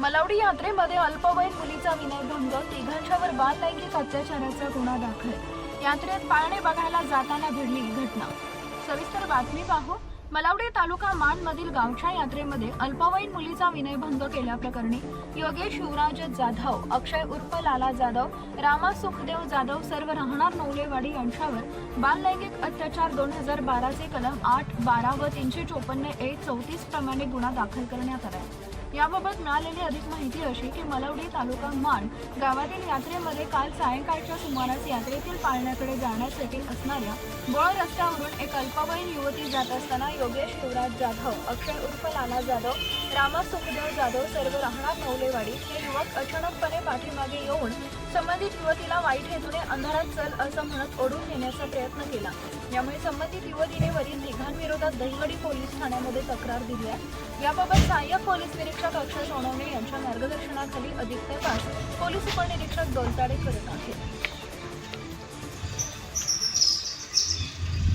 मलावडी यात्रेमध्ये अल्पवयीन मुलीचा विनयभंग तिघांच्यावर बाललैंगिक अत्याचाराचा गुन्हा दाखल. यात्रेत पाळणे बघायला जाताना घडली घटना. सविस्तर बातमी पाहू. मलावडी तालुका माणमधील गावच्या यात्रेमध्ये अल्पवयीन मुलीचा विनयभंग केल्याप्रकरणी योगेश युवराज जाधव अक्षय उर्फ लाला जाधव रामा सुखदेव जाधव सर्व राहणार नवलेवाडी यांच्यावर बाललैंगिक अत्याचार दोन हजार बाराचे कलम आठ बारा व तीनशे चोपन्न ए चौतीस प्रमाणे गुन्हा दाखल करण्यात आला याबाबत मिळालेली अधिक माहिती अशी की मलवडी तालुका मान गावातील यात्रेमध्ये काल सायंकाळच्या सुमारास यात्रेतील पाळण्याकडे जाण्यासाठी असणाऱ्या बळ रस्त्यावरून एक अल्पवयीन युवती जात असताना योगेश युवराज जाधव अक्षय उर्फ लाला जाधव रामा सुखदेव जाधव सर्व राहणार नवलेवाडी हे युवक अचानकपणे पाठीमागे येऊन संबंधित युवतीला वाईट हेतूने अंधारात चल असं म्हणत ओढून नेण्याचा प्रयत्न केला. यामुळे संबंधित युवतीने वरील तिघांविरोधात दहिवडी पोलीस ठाण्यामध्ये तक्रार दिली आहे. याबाबत सहाय्यक पोलीस निरीक्षक अक्षय सोनवणे यांच्या मार्गदर्शनाखाली अधिक तपास पोलीस उपनिरीक्षक दोलताडे करत आहेत.